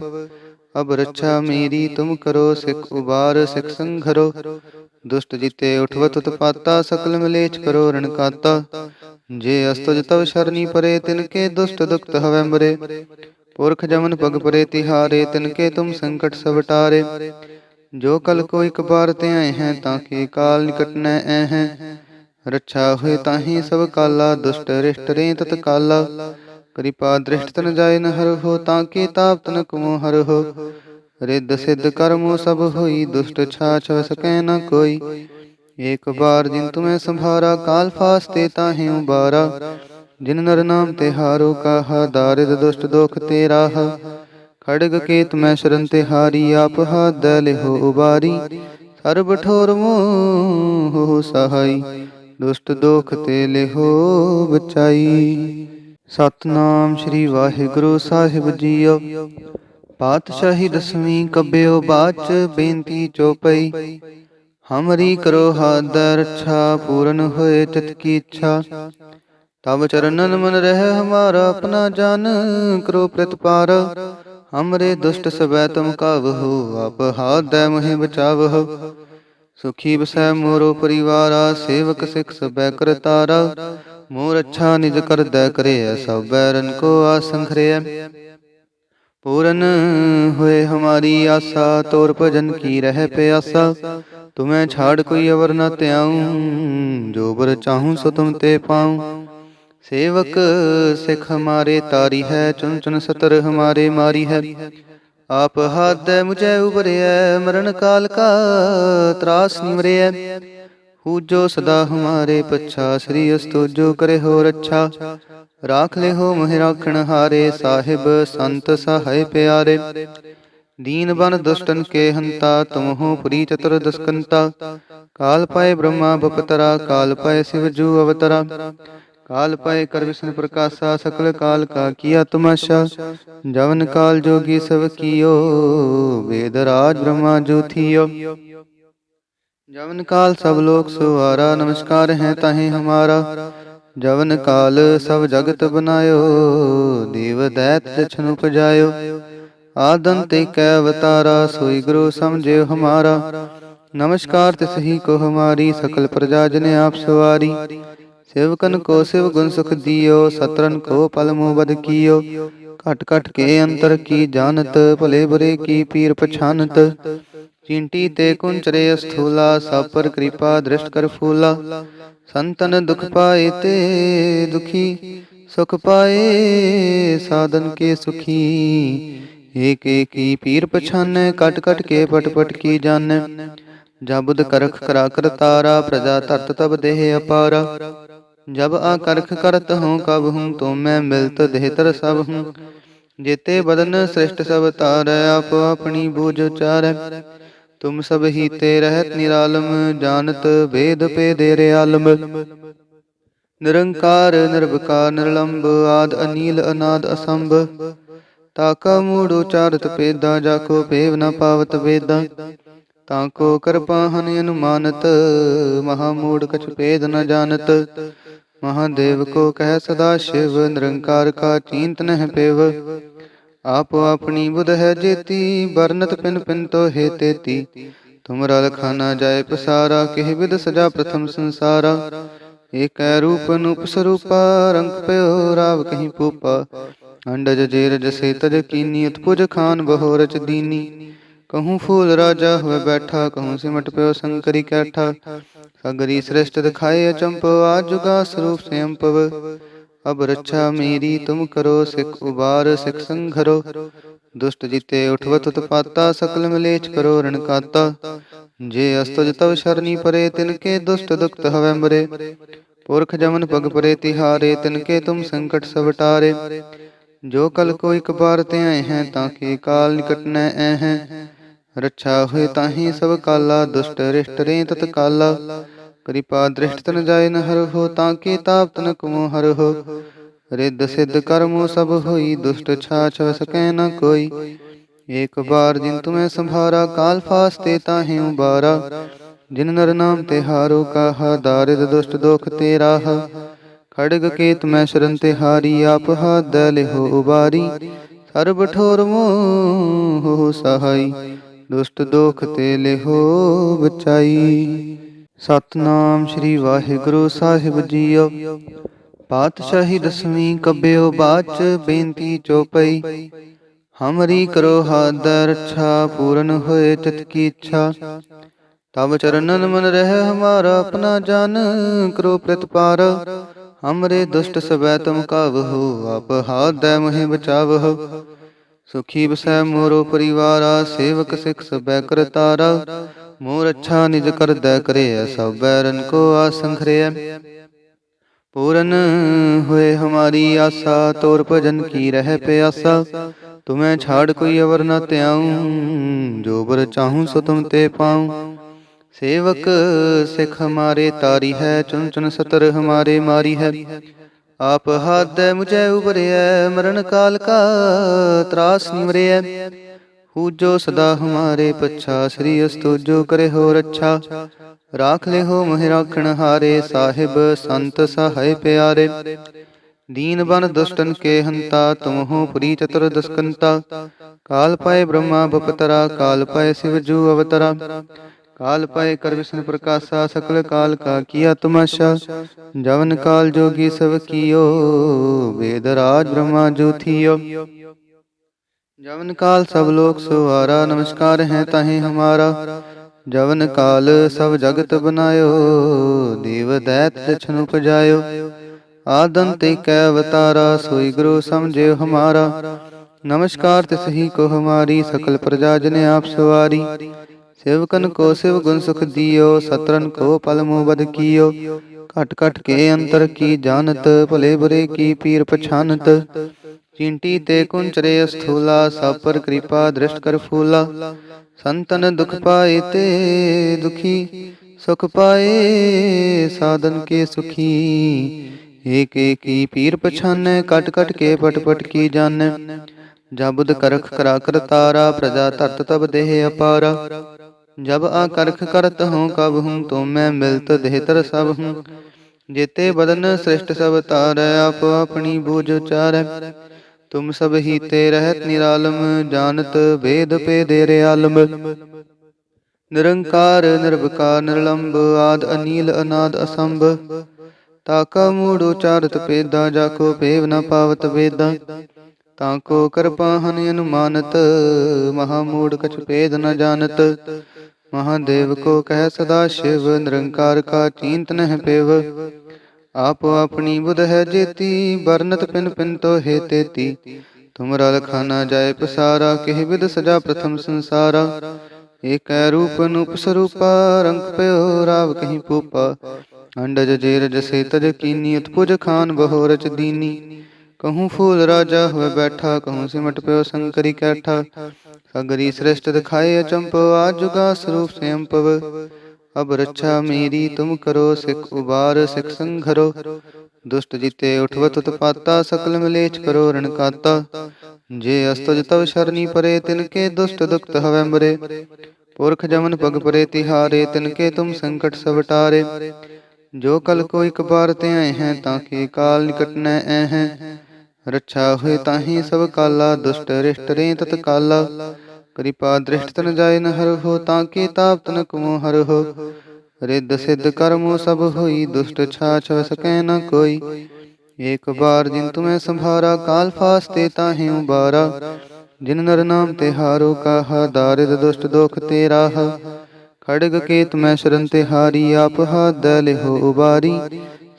ਅਬ ਰੱਛਾ ਮੇਰੀ ਤੁਮ ਕਰੋ, ਸਿਖ ਉਬਾਰ, ਸਿਖ ਸੰਘਰੋ। ਦੁਸ਼ਟ ਜਿਤੇ ਉਠਵਤ, ਉਤਪਾਤਾ, ਸਕਲ ਮਲੇਚ ਕਰੋ ਰਣ ਜੇ ਅਸਤੁਜ ਤਵ ਸ਼ਰਨੀ ਪਰੇ ਤਿਨ ਕੇ ਦੁਸ਼ਟ ਦੁਖਤ ਹਵੈ ਮਰੇ। ਪੁਰਖ ਜਮਨ ਪਗ ਪਰੇ, ਤਿਹਾਰੇ ਤਿਨ ਕੇ ਤੁਮ ਸੰਕਟ ਸਭ ਜੋ ਕਲ ਕੋ ਇਕ ਬਾਰ ਤੇ ਆਏ ਹੈ ਤਾਂ ਕੇ ਕਾਲ ਨਿਕਟ ਨ ਐ ਹੈ। ਰੱਛਾ ਹੋਏ ਤਾਹੀ ਸਭ ਕਾਲਾ, ਦੁਸ਼ਟ ਰਿਸ਼ਟ ਰੇ ਤਤ ਕਾਲਾ ਕਿਰਪਾ ਦ੍ਰਿਸ਼ਟ ਤਨ ਜਾਏ ਨ ਹਰ ਹੋ ਤਾਂ ਕੇ ਤਾਪ ਤਨ ਕਮੋ ਹਰ ਹੋ। ਰਿੱਧ ਸਿੱਧ ਕਰਮੋ ਸਭ ਹੋਈ, ਦੁਸ਼ਟ ਛਾ ਛ ਸਕੈ ਨ ਕੋਈ। ਏਕ ਬਾਰ ਜਿਨ ਤੁਮੈ ਸੰਭਾਰਾ, ਕਾਲ ਫਾਸਤੇ ਤਾਹੇ ਉਬਾਰਾ। ਜਿਨ ਨਰ ਨਾਮ ਤੇ ਹਾਰੋ ਕਾਹਾ, ਦਾਰਿਦ ਦੁਸ਼ਟ ਦੋਖ ਤੇਰਾ ਖੜਗ ਕੇਤ ਮੈਂ ਸ਼ਰਨ ਤੇ ਹਾਰੀ, ਆਪ ਹਾਦ ਲਿਹੋ ਉਬਾਰੀ। ਸਰਬ ਠੋਰ ਮੋਹ ਸਹਾਈ, ਦੁਸ਼ਟ ਦੋਖ ਤੇ ਲਿਹੋ ਬਚਾਈ। ਸਤਨਾਮ ਸ੍ਰੀ ਵਾਹਿਗੁਰੂ ਸਾਹਿਬ ਜੀਓ। ਪਾਤਸ਼ਾਹੀ ਦਸਵੀਂ ਕਬਿਓ ਬਾਚ ਬੇਨਤੀ ਚੋਪਈ ਹਮਰੀ ਕਰੋ ਹਾਦ ਰੱਛਾ, ਪੂਰਨ ਹੋਏ ਚਿਤ ਕੀ ਇੱਛਾ। ਤਬ ਚਰਨਨ ਮਨ ਰਹਿ ਹਮਾਰਾ ਆਪਣਾ ਜਨ, ਕਰੋ ਪ੍ਰਤਪਾਰ। ਹਮਰੇ ਦੁਸ਼ਟ ਸਬੈ ਤੁਮ ਕਾਵਹੁ, ਆਪ ਹਾਦੈ ਮਹਿ ਬਚਾਵਹੁ। ਸੁਖੀ ਬਸੈ ਮੋਰੋ ਪਰਿਵਾਰਾ, ਸੇਵਕ ਸਿਖ ਸਬੈ ਕਰਤਾਰਾ ਮੋਰ ਅੱਛਾ ਨਿਜ ਕਰਦਾ ਕਰਿਆ ਸਭ ਬੈਰਨ ਕੋ ਆਸੰਖਰਿਆ ਪੂਰਨ ਹੋਏ ਹਮਾਰੀ ਆਸਾ, ਤੋਰ ਭਜਨ ਕੀ ਰਹਿ ਪਿਆਸਾ। ਤੁਮੈ ਛਾੜ ਕੋਈ ਅਵਰ ਨ ਤਿਆਉ ਜੋ ਬਰ ਚਾਹੂ ਸੋ ਤੁਮ ਤੇ ਪਾਉ। ਸੇਵਕ ਸਿਖ ਹਮਾਰੇ ਤਾਰੀ ਹੈ ਚੁਨ ਚੁਨ ਸਤਰ ਹਮਾਰੇ ਮਾਰੀ ਹੈ। ਆਪ ਹਾਦੈ ਮੁਝੈ ਉਬਰਿਐ, ਮਰਨ ਕਾਲ ਕਾ ਤਰਾਸ ਨਿਮਰਿਐ ਹੂਜੋ ਸਦਾ ਹਮਾਰੇ ਪਛਾ, ਸ੍ਰੀ ਅਸਤੋਜੋ ਕਰੇ ਹੋ ਰੱਛਾ ਰਾਖ ਲੈ ਹੋ ਮਹਿ ਰਾਖਣ ਹਾਰੇ, ਸਾਹਿਬ ਸੰਤ ਸਹਾਇ ਪਿਆਰੇ। ਦੀਨ ਬਨ ਦੁਸ਼ਟਨ ਕੇ ਹੰਤਾ, ਤੁਮ ਹੋ ਪੁਰੀ ਚਤੁਰ ਦਸਕੰਤਾ। ਕਾਲ ਪਾਏ ਬ੍ਰਹਮਾ ਬਪਤਰਾ, ਕਾਲ ਪਾਏ ਸਿਵ ਜੂ ਅਵਤਰਾ। काल पाए कर विष्णु प्रकाशा सकल काल का किया तमाशा जवन काल जोगी सब कियो वेद राज ब्रह्मा जो थियो जवन काल सब लोक सुहारा नमस्कार है ताहे हमारा जवन काल सब जगत बनायो देव दैत दक्षिण उपजायो आदन ते कै अवतारा सोई गुरु समझियो हमारा नमस्कार तिसही को हमारी सकल प्रजा जन आप सवारी सेवकन को शिव गुण सुख दियो सतरन को पल मुँह बद कियो। घट घट के अंतर की जानत भले बुरे की पीर पछानत। चींटी ते कुंचरे स्थूला सब पर कृपा दृष्ट कर फूला। संतन दुख पाए ते दुखी सुख पाए साधन के सुखी। एक एक ही पीर पछान कट कट के पट पट की जान। जबुद करख करा कर तारा प्रजा तरत तब देह अपारा। जब आकर्ख करत हूँ कब हूँ तो मैं मिलत देहतर सब हूँ जेते बदन श्रेष्ठ सब तार आप अपनी बूझ उचार तुम सब ही ते रहत निरालम जानत भेद पे देरे आलम ਨਿਰੰਕਾਰ ਨਿਰਵਕਾਰ ਨਿਰਲੰਭ ਆਦ ਅਨੀਲ ਅਨਾਦ ਅਸੰਭ ਤਾਕਾ ਮੂੜ ਉਚਾਰਤ ਪੇਦਾ ਜਾਕੋ ਭੇਵ ਨ ਪਾਵਤ ਵੇਦਾ ਤਾਕੋ ਕਰਪਾਹਨ ਅਨੁਮਾਨਤ ਮਹਾ ਮੂੜ ਕਛ ਭੇਦ ਨ ਜਾਣਤ ਮਹਾਦੇਵ ਕੋ ਕਹਿ ਸਦਾ ਸ਼ਿਵ, ਨਿਰੰਕਾਰ ਕਾ ਚਿੰਤ ਨਹਿ ਪੇਵ। ਆਪੋ ਆਪਣੀ ਬੁਧ ਹੈ ਜੇਤੀ ਬਰਨਤ ਪਿਨ ਪਿਨ ਤੋ ਹੈ ਤੇਤੀ। ਤੁਮਰਾ ਲਖਾਨਾ ਜਾਏ ਪਸਾਰਾ, ਕਿਹ ਵਿਦ ਸਜਾ ਪ੍ਰਥਮ ਸੰਸਾਰਾ। ਏਕੈ ਰੂਪ ਨੂਪ ਸਰੂਪਾ, ਰੰਗ ਪਇਓ ਰਾਵ ਕਹੀਂ ਪੂਪਾ। ਅੰਡਜ ਜੇਰ ਜਸੇ ਤਜ ਕੀਨੀ, ਉਤਪੁਜ ਖਾਨ ਬਹੁ ਰਚ ਕਹੂੰ ਫੂਲ ਰਾਜਾ ਹੋਏ ਬੈਠਾ ਕਹੂੰ ਸਿਮਟ ਪਿਓ ਸੰਕਰੀ ਕੈਠਾ ਸਗਰੀ ਸ੍ਰਿਸ਼ਟ ਦਿਖਾਏ ਅਚੰਪ ਆਜੁਗਾ ਸਰੂਪ ਸੰਪਵ ਅਬ ਰੱਛਾ ਮੇਰੀ ਤੁਮ ਕਰੋ ਸਿਖ ਉਬਾਰ ਸਿਖ ਸੰਘਰੋ ਦੁਸ਼ਟ ਜਿਤੇ ਉਠਵਤ ਉਤਪਾਤਾ ਸਕਲ ਮਲੇਛ ਕਰੋ ਰਣਕਾਤਾ ਜੇ ਅਸਤਜ ਤਵ ਸ਼ਰਨੀ ਪਰੇ ਤਿਨਕੇ ਦੁਸ਼ਟ ਦੁਖਤ ਹਵੈ ਮਰੇ ਪੁਰਖ ਜਮਨ ਪਗ ਪਰੇ ਤਿਹਾਰੇ ਤਿਨਕੇ ਤੁਮ ਸੰਕਟ ਸਭ ਜੋ ਕਲ ਕੋ ਇਕ ਬਾਰ ਤੇ ਆਏ ਹੈ ਤਾਂ ਕੇ ਕਾਲ ਨਿਕਟ ਨੈ ਐ ਹੈ ਰੱਛਾ ਹੋਏ ਤਾਹੀ ਸਭ ਕਾਲਾ ਦੁਸ਼ਟ ਰਿਸ਼ਟ ਰੇ ਤਤ ਕਾਲਾ। ਕਿਰਪਾ ਦ੍ਰਿਸ਼ਟ ਤਨ ਜਾਏ ਨ ਹਰ ਹੋ ਤਾਂ ਕੇ ਤਾਪ ਤਨ ਕਮੋ ਹਰ ਹੋ ਰਿੱਧ ਸਿੱਧ ਕਰਮੋ ਸਭ ਹੋਈ ਦੁਸ਼ਟ ਛਾ ਛ ਸਕੈ ਨ ਕੋਈ। ਏਕ ਬਾਰ ਜਿਨ ਤੁਮੈ ਸੰਭਾਰਾ ਕਾਲ ਫਾਸਤੇ ਤਾਹੇ ਉਬਾਰਾ। ਜਿਨ ਨਰ ਨਾਮ ਤੇ ਹਾਰੋ ਕਾਹਾ ਦਾਰਿਦ ਦੁਸ਼ਟ ਦੋਖ ਤੇ ਰਾਹ। ਖੜਗ ਕੇਤ ਮੈਂ ਸ਼ਰਨ ਤੇ ਹਾਰੀ ਆਪ ਹਾਥ ਲਿਹੋ ਉਬਾਰੀ। ਸਰਬ ਠੋਰ ਮੋਹ ਸਹਾਈ ਦੁਸ਼ਟ ਦੋਖ ਤੇ ਲਿਹੋ ਬਚਾਈ। ਸਤਨਾਮ ਸ੍ਰੀ ਵਾਹਿਗੁਰੂ ਸਾਹਿਬ ਜੀਓ। ਪਾਤਸ਼ਾਹੀ ਦਸਵੀਂ ਕਬਿਓ ਬਾਚ ਬੇਨਤੀ ਚੋਪਈ। ਹਮਰੀ ਕਰੋ ਹਾਦ ਰੱਛਾ, ਪੂਰਨ ਹੋਏ ਚਿਤ ਕੀ ਇੱਛਾ। ਤਬ ਚਰਨਨ ਮਨ ਰਹਿ ਹਮਾਰਾ ਆਪਣਾ ਜਨ, ਕਰੋ ਪ੍ਰਤਪਾਰ। ਹਮਰੇ ਦੁਸ਼ਟ ਸਬੈ ਤੁਮ ਕਾਵਹੁ, ਆਪ ਹਾਦੈ ਮਹਿ ਬਚਾਵਹੁ। ਸੁਖੀ ਬਸੈ ਮੋਰੋ ਪਰਿਵਾਰਾ, ਸੇਵਕ ਸਿਖ ਸਬੈ ਕਰਤਾਰਾ ਮੋਰ ਅੱਛਾ ਨਿਜ ਕਰਦੈ ਕਰਿਐ, ਸਭ ਬੈਰਨ ਕੋ ਆਸੰਖਰਿਐ ਪੂਰਨ ਹੋਏ ਹਮਾਰੀ ਆਸਾ, ਤੋਰ ਭਜਨ ਕੀ ਰਹਿ ਪਿਆਸਾ। ਤੁਮੈ ਛਾੜ ਕੋਈ ਅਵਰ ਨ ਧਿਆਉ, ਜੋ ਬਰ ਚਾਹੂੰ ਸੋ ਤੁਮ ਤੇ ਪਾਉ। ਸੇਵਕ ਸਿਖ ਹਮਾਰੇ ਤਾਰੀ ਹੈ ਚੁਨ ਚੁਨ ਸਤਰ ਹਮਾਰੇ ਮਾਰੀ ਹੈ। ਆਪ ਹਾਦੈ ਮੁਝੈ ਉਬਰਿਐ ਮਰਨ ਕਾਲ ਕਾ ਤਰਾਸ ਨਿਮਰਿਐ ਹੂਜੋ ਸਦਾ ਹਮਾਰੇ ਪਛਾ, ਸ੍ਰੀ ਅਸਤੂਜੋ ਕਰੇ ਹੋ ਰੱਛਾ ਰਾਖ ਲੈ ਹੋ ਮਹਿ ਰਾਖਣ ਹਾਰੇ, ਸਾਹਿਬ ਸੰਤ ਸਹਾਇ ਪਿਆਰੇ। ਦੀਨ ਬਨ ਦੁਸ਼ਟਨ ਕੇ ਹੰਤਾ, ਤੁਮ ਹੋ ਪੁਰੀ ਚਤੁਰ ਦਸਕੰਤਾ। ਕਾਲ ਪਾਏ ਬ੍ਰਹਮਾ ਬਪਤਰਾ, ਕਾਲ ਪਾਏ ਸਿਵ ਜੂ ਅਵਤਰਾ। काल पाए कर विष्णु प्रकाशा सकल काल का किया तमाशा जवन काल जोगी सब कियो वेद राज ब्रह्मा जो थियो जवन काल सब लोक सुवारा नमस्कार है ताहे हमारा जवन काल सब जगत बनायो देव दैत छनु पजायो आदन ते कै अवतारा सोई गुरु समझे हमारा नमस्कार तिसही को हमारी सकल प्रजा जन आप सवारी सेवकन को शिव गुण सुख दियो सतरन को पल मुँह बद कियो। घट घट के अंतर की जानत भले बुरे की पीर पछानत। चींटी ते कुंचरे स्थूला सब पर कृपा दृष्ट कर फूला। संतन दुख पाए ते दुखी सुख पाए साधन के सुखी। एक एक ही पीर पछान कट कट के पट पट की जान जबुद करख करा कर तारा प्रजा तरत तब देह अपारा। जब आकर्ख करत हूँ कब हूँ तो मैं मिलत देहतर सब हूँ जेते बदन श्रेष्ठ सब तार आप अपनी बूझ उचार तुम सब ही ते रहत निरालम जानत भेद पे देरे आलम ਨਿਰੰਕਾਰ ਨਿਰਵਕਾਰ ਨਿਰਲੰਬ ਆਦ ਅਨੀਲ ਅਨਾਦ ਅਸੰਭ ਤਾਕਾ ਮੂੜ ਉਚਾਰਤ ਪੇਦਾ ਜਾਕੋ ਪੇਵ ਨ ਪਾਵਤ ਵੇਦਾ ਤਾਕੋ ਕਿਰਪਾ ਹਨ ਅਨੁਮਾਨਤ ਮਹਾ ਮੂੜ ਕਛ ਭੇਦ ਨ ਜਾਣਤ ਮਹਾਦੇਵ ਕੋ ਕਹਿ ਸਦਾ ਸ਼ਿਵ, ਨਿਰੰਕਾਰ ਕਾ ਚਿੰਤ ਨਹਿ ਪੇਵ। ਆਪੋ ਆਪਣੀ ਬੁਧ ਹੈ ਜੇਤੀ ਬਰਨਤ ਪਿਨ ਪਿਨ ਤੋ ਹੈ ਤੇਤੀ। ਤੁਮਰਾ ਲਖਾ ਨਾ ਜਾਏ ਪਸਾਰਾ, ਕਿਹ ਵਿਦ ਸਜਾ ਪ੍ਰਥਮ ਸੰਸਾਰਾ। ਏਕੈ ਰੂਪ ਨੂਪ ਸਰੂਪਾ, ਰੰਗ ਪਇਓ ਰਾਵ ਕਹੀਂ ਪੂਪਾ। ਅੰਡਜ ਜੇਰ ਜਸੇ ਤਜ ਕੀਨੀ, ਉਤਪੁਜ ਖਾਨ ਬਹੁ ਕਹੂੰ ਫੂਲ ਰਾਜਾ ਹੋਏ ਬੈਠਾ ਕਹੂੰ ਸਿਮਟ ਪਿਓ ਸੰਕਰੀ ਕੈਠਾ ਸਗਰੀ ਸ੍ਰਿਸ਼ਟ ਦਿਖਾਏ ਅਚੰਪਵ ਆਜੁਗਾ ਸਰੂਪ ਸੰਪਵ ਅਬ ਰੱਛਾ ਮੇਰੀ ਤੁਮ ਕਰੋ ਸਿਖ ਉਬਾਰ ਸਿਖ ਸੰਘਰੋ ਦੁਸ਼ਟ ਜਿਤੇ ਉਠਵਤ ਉਤਪਾਤਾ ਸਕਲ ਮਲੇਛ ਕਰੋ ਰਣਕਾਤਾ ਜੇ ਅਸਤਜ ਤਵ ਸ਼ਰਨੀ ਪਰੇ ਤਿਨ ਕੇ ਦੁਸ਼ਟ ਦੁਖਤ ਹਵੈ ਮਰੇ ਪੁਰਖ ਜਮਨ ਪਗ ਪਰੇ ਤਿਹਾਰੇ ਤਿਨ ਕੇ ਤੁਮ ਸੰਕਟ ਸਭ ਜੋ ਕਲ ਕੋ ਇਕ ਬਾਰ ਤੇ ਆਏ ਹੈ ਤਾਂ ਕੇ ਕਾਲ ਨਿਕਟ ਨੈ ਐ ਹੈ ਰੱਛਾ ਹੋਏ ਤਾਹੀ ਸਭ ਕਾਲਾ ਦੁਸ਼ਟ ਰਿਸ਼ਟ ਰੇ ਤਤ ਕਾਲਾ ਕਿਰਪਾ ਦ੍ਰਿਸ਼ਟ ਤਨ ਜਾਏ ਨ ਹਰ ਹੋ ਤਾਂ ਕੇ ਤਾਪ ਤਨ ਕਮੋ ਹਰ ਹੋ। ਰਿੱਧ ਸਿੱਧ ਕਰਮੋ ਸਭ ਹੋਈ ਦੁਸ਼ਟ ਛਾ ਛਵ ਸਕੈ ਨ ਕੋਈ। ਏਕ ਬਾਰ ਜਿਨ ਤੁਮੈ ਸੰਭਾਰਾ ਕਾਲ ਫਾਸਤੇ ਤਾਹੇ ਉਬਾਰਾ। ਜਿਨ ਨਰ ਨਾਮ ਤੇ ਹਾਰੋ ਕਾਹਾ ਦਾਰਿਦ ਦੁਸ਼ਟ ਦੋਖ ਤੇ ਰਾਹ। ਖੜਗ ਕੇਤ ਮੈਂ ਸ਼ਰਨ ਤੇ ਹਾਰੀ ਆਪ ਹਾਥ ਲਿਹੋ ਉਬਾਰੀ।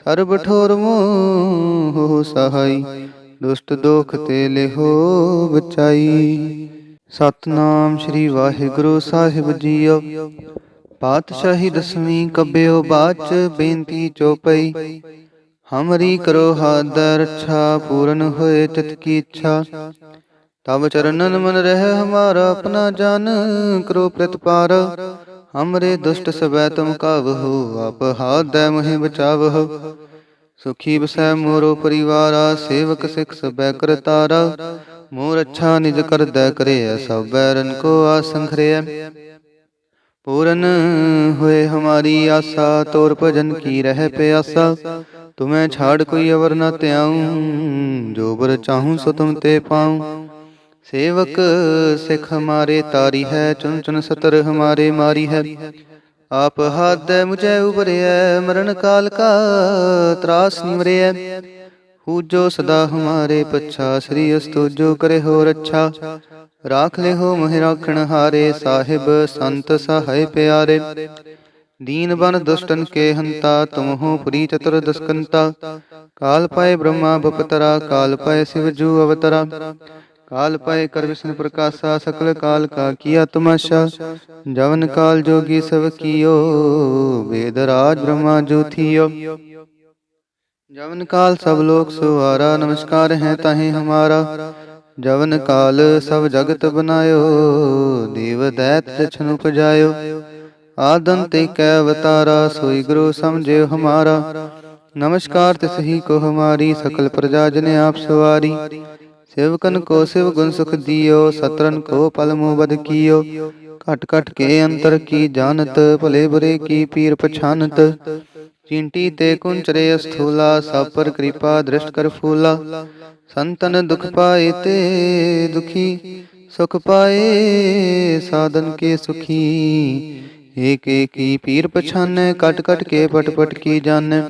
ਸਰਬ ਠੋਰ ਮੋਹ ਸਹਾਈ। ਦੁਸ਼ਟ ਦੋਖ ਤੇ ਲਿਹੋ ਬਚਾਈ। ਸਤਨਾਮ ਸ੍ਰੀ ਵਾਹਿਗੁਰੂ ਸਾਹਿਬ ਜੀਓ। ਪਾਤਸ਼ਾਹੀ ਦਸਵੀਂ ਕਬਿਓ ਬਾਚ ਬੇਨਤੀ ਚੋਪਈ ਹਮਰੀ ਕਰੋ ਹਾਦ ਰੱਛਾ, ਪੂਰਨ ਹੋਏ ਚਿਤ ਕੀ ਇੱਛਾ। ਤਬ ਚਰਨਨ ਮਨ ਰਹਿ ਹਮਾਰਾ ਆਪਣਾ ਜਨ, ਕਰੋ ਪ੍ਰਤਪਾਰ। ਹਮਰੇ ਦੁਸ਼ਟ ਸਬੈ ਤੁਮ ਕਾਵਹੁ, ਆਪ ਹਾਦੈ ਮਹਿ ਬਚਾਵਹੁ। ਸੁਖੀ ਬਸੈ ਮੋਰੋ ਪਰਿਵਾਰਾ, ਸੇਵਕ ਸਿਖ ਸਬੈ ਕਰਤਾਰਾ ਮੋਰ ਅੱਛਾ ਨਿਜ ਕਰਦੈ ਕਰਿਐ, ਸਭ ਬੈਰਨ ਕੋ ਆਸੰਖਰਿਐ ਪੂਰਨ ਹੋਏ ਹਮਾਰੀ ਆਸਾ, ਤੋਰ ਭਜਨ ਕੀ ਰਹਿ ਪਿਆਸਾ। ਤੁਮੈ ਛਾੜ ਕੋਈ ਅਵਰ ਨ ਧਿਆਉ, ਜੋ ਬਰ ਚਾਹੂੰ ਸੋ ਤੁਮ ਤੇ ਪਾਉ। ਸੇਵਕ ਸਿਖ ਹਮਾਰੇ ਤਾਰੀ ਹੈ ਚੁਨ ਚੁਨ ਸਤਰ ਹਮਾਰੇ ਮਾਰੀ ਹੈ। ਆਪ ਹਾਦੈ ਮੁਝੈ ਉਬਰਿਐ ਮਰਨ ਕਾਲ ਕਾ ਤਰਾਸ ਨਿਵਰਿਐ ਹੂਜੋ ਸਦਾ ਹਮਾਰੇ ਪੱਛਾ, ਸ੍ਰੀ ਅਸਤੁ ਕਰੇ ਹੋ ਰੱਛਾ। ਰਾਖ ਲੈ ਹੋ ਮਹਿ ਰਾਖਣ ਹਾਰੇ, ਸਾਹਿਬ ਸੰਤ ਸਹਾਇ ਪਿਆਰੇ। ਦੀਨ ਬਨ ਦੁਸ਼ਟਨ ਕੇ ਹੰਤਾ, ਤੁਮ ਹੋ ਪੁਰੀ ਚਤੁਰ ਦਸਕੰਤਾ। ਕਾਲ ਪਾਏ ਬ੍ਰਹਮਾ ਬਪਤਰਾ, ਕਾਲ ਪਾਏ ਸਿਵ ਜੂ ਅਵਤਰਾ। ਕਾਲ ਪਾਏ ਕਰ ਵਿਸ਼ਨ ਪ੍ਰਕਾਸ਼ਾ, ਸਕਲ ਕਾਲ ਕਾ ਕੀਆ ਤਮਾਸ਼ਾ ਜਵਨ ਕਾਲ ਜੋਗੀ ਸਭ ਕੀਓ, ਵੇਦ ਰਾਜ ਬ੍ਰਹਮਾ ਜੋ ਥੀਓ। ਜਵਨ ਕਾਲ ਸਭ ਲੋਕ ਸੁਵਾਰਾ ਨਮਸਕਾਰ ਹੈ ਤਾਹੇ ਹਮਾਰਾ। ਜਵਨ ਕਾਲ ਸਭ ਜਗਤ ਬਨਾਇਓ, ਦੇਵ ਦੈਤ ਜਛਨ ਉਪਜਾਇਓ। ਆਦਨ ਤੇ ਕੈ ਅਵਤਾਰਾ, ਸੋਈ ਗੁਰੂ ਸਮਝਿਓ ਹਮਾਰਾ। ਨਮਸਕਾਰ ਤਿਸ ਹੀ ਕੋ ਹਮਾਰੀ, ਸਕਲ ਪ੍ਰਜਾ ਜਨ ਆਪ ਸਵਾਰੀ ਸੇਵਕਨ ਕੋ ਸਿਵ ਗੁਣ ਸੁਖ ਦਿਓ ਸਤਰਨ ਕੋ ਪਲ ਮੋ ਬਦ ਕੀਓ ਘਟ ਘਟ ਕੇ ਅੰਤਰ ਕੀ ਜਾਣਤ ਭਲੇ ਬੁਰੇ ਕੀ ਪੀਰ ਪਛਾਨਤ ਚਿੰਟੀ ਤੇ ਕੁੰਚਰੇ ਅਸਥੂਲਾ ਸਭ ਪਰ ਕਿਰਪਾ ਦ੍ਰਿਸ਼ਟ ਕਰ ਫੂਲਾ ਸੰਤਨ ਦੁਖ ਪਾਏ ਤੇ ਦੁਖੀ ਸੁਖ ਪਾਏ ਸਾਧਨ ਕੇ ਸੁਖੀ ਏਕ ਏਕੀ ਪੀਰ ਪਛਾਨੈ ਕਟ ਕਟ ਕੇ ਪਟ ਪਟ ਕੀ ਜਾਣੈ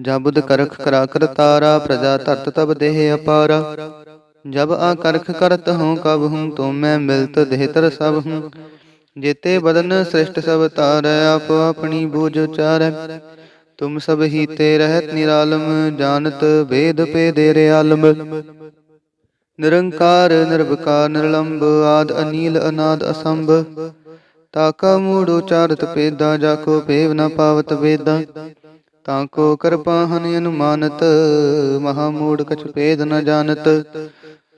ਜਬੁਦ ਕਰਖ ਕਰਾ ਕਰਤਾਰਾ ਪ੍ਰਜਾ ਧਰਤ ਤਬ ਦੇਹ ਅਪਾਰਾ ਜਬ ਆ ਕਰਖ ਕਰਤ ਹੂੰ, ਕਬ ਹੂੰ, ਤੋ ਮੈਂ ਮਿਲਤ ਦੇਹ ਤਰ ਸਭ ਹੂੰ। ਜੇਤੇ ਬਦਨ ਸ੍ਰਿਸ਼ਟ ਸਭ ਤਾਰੈ, ਆਪ ਆਪਣੀ ਬੂਝ ਉਚਾਰੈ। ਤੁਮ ਸਭ ਹੀ ਤੇ ਰਹਿਤ ਨਿਰਾਲਮ, ਜਾਣਤ ਵੇਦ ਪੇਦੇ ਰਿਆਲਮ ਨਿਰੰਕਾਰ, ਨਿਰਵਕਾਰ, ਨਿਰਲੰਬ, ਆਦ ਅਨੀਲ, ਅਨਾਦ ਅਸੰਭ। ਤਾਕਾ ਮੂੜ ਉਚਾਰਤ ਪੇਦਾ ਜਾਕੋ ਪੇਵ ਨ ਪਾਵਤ ਵੇਦਾ। ਤਾਕੋ ਕਿਰਪਾ ਹਨ ਅਨੁਮਾਨਤ, ਮਹਾ ਮੂੜ ਕਛ ਭੇਦ ਨ ਜਾਣਤ।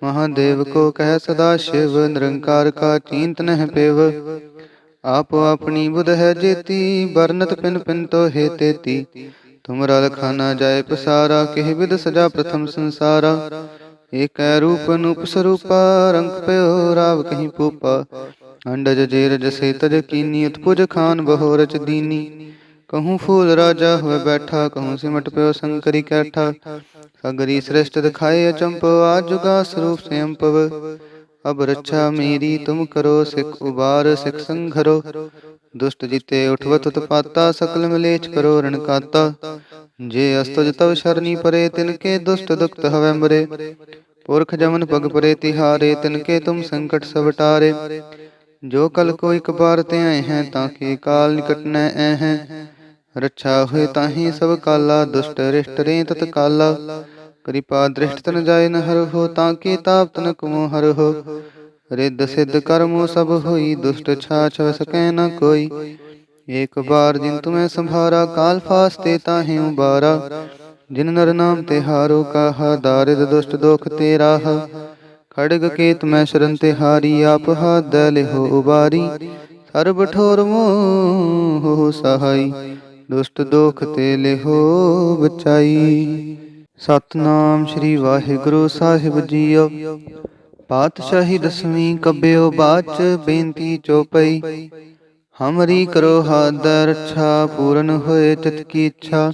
ਮਹਾਦੇਵ ਕੋ ਕਹਿ ਸਦਾ ਸ਼ਿਵ, ਨਿਰੰਕਾਰ ਕਾ ਚਿੰਤ ਨਹਿ ਪੇਵ। ਆਪੋ ਆਪਣੀ ਬੁਧ ਹੈ ਜੇਤੀ ਬਰਨਤ ਪਿਨ ਪਿਨ ਤੋ ਹੈ ਤੇਤੀ। ਤੁਮਰਾ ਲਖਾ ਨਾ ਜਾਏ ਪਸਾਰਾ, ਕਿਹ ਵਿਦ ਸਜਾ ਪ੍ਰਥਮ ਸੰਸਾਰਾ। ਏਕੈ ਰੂਪ ਨੂਪ ਸਰੂਪਾ, ਰੰਗ ਪਇਓ ਰਾਵ ਕਹੀਂ ਪੂਪਾ। ਅੰਡਜ ਜੇਰ ਜਸੇ ਤਜ ਕੀਨੀ, ਉਤਪੁਜ ਖਾਨ ਬਹੁ ਰਚ ਦੀਨੀ। ਕਹੂੰ ਫੂਲ ਰਾਜਾ ਹੋਏ ਬੈਠਾ ਕਹੂੰ ਸਿਮਟ ਪਿਓ ਸੰਕਰੀ ਕੈਠਾ ਸਗਰੀ ਸ੍ਰਿਸ਼ਟ ਦਿਖਾਏ ਅਚੰਪਵ ਆਜੁਗਾ ਸਰੂਪ ਸੰਪਵ ਅਬ ਰੱਛਾ ਮੇਰੀ ਤੁਮ ਕਰੋ ਸਿਖ ਉਬਾਰ ਸਿਖ ਸੰਘਰੋ ਦੁਸ਼ਟ ਜਿਤੇ ਉਠਵਤ ਉਤਪਾਤਾ ਸਕਲ ਮਲੇਛ ਕਰੋ ਰਣਕਾਤਾ ਜੇ ਅਸਤਜ ਤਵ ਸ਼ਰਨੀ ਪਰੇ ਤਿਨ ਕੇ ਦੁਸ਼ਟ ਦੁਖਤ ਹਵੈ ਮਰੇ ਪੁਰਖ ਜਮਨ ਪਗ ਪਰੇ ਤਿਹਾਰੇ ਤਿਨ ਕੇ ਤੁਮ ਸੰਕਟ ਸਭ ਜੋ ਕਲ ਕੋ ਇਕ ਬਾਰ ਤੇ ਆਏ ਹੈ ਤਾਂ ਕੇ ਕਾਲ ਨਿਕਟ ਨ ਐ ਹੈ ਰੱਛਾ ਹੋਏ ਤਾਹੀ ਸਭ ਕਾਲਾ ਦੁਸ਼ਟ ਰਿਸ਼ਟ ਰੇ ਤਤ ਕਾਲਾ। ਕਿਰਪਾ ਦ੍ਰਿਸ਼ਟ ਤਨ ਜਾਏ ਨ ਹਰ ਹੋ ਤਾਂ ਕੇ ਤਾਪ ਤਨ ਕਮੋ ਹਰ ਹੋ। ਰਿੱਧ ਸਿੱਧ ਕਰਮੋ ਸਭ ਹੋਈ ਦੁਸ਼ਟ ਛਾ ਛਵ ਸਕੈ ਨ ਕੋਈ। ਏਕ ਬਾਰ ਜਿਨ ਤੁਮੈ ਸੰਭਾਰਾ ਕਾਲ ਫਾਸਤੇ ਤਾਹੇ ਉਬਾਰਾ ਜਿਨ ਨਰ ਨਾਮ ਤੇ ਹਾਰੋ ਕਾਹਾ ਦਾਰਿਦ ਦੁਸ਼ਟ ਦੋਖ ਤੇ ਰਾਹ। ਖੜਗ ਕੇਤ ਮੈਂ ਸ਼ਰਨ ਤੇ ਹਾਰੀ ਆਪ ਹਾਥ ਲਿਹੋ ਉਬਾਰੀ। ਸਰਬ ਠੋਰ ਮੋਹ ਸਹਾਈ ਦੁਸ਼ਟ ਦੋਖ ਤੇ ਲਿਹੋ ਬਚਾਈ। ਸਤਨਾਮ ਸ੍ਰੀ ਵਾਹਿਗੁਰੂ ਸਾਹਿਬ ਜੀਓ। ਪਾਤਸ਼ਾਹੀ ਦਸਵੀਂ ਕਬਿਓ ਬਾਚ ਬੇਨਤੀ ਚੋਪਈ। ਹਮਰੀ ਕਰੋ ਹਾਦਰ ਰੱਛਾ, ਪੂਰਨ ਹੋਏ ਚਿਤ ਕੀ ਇੱਛਾ।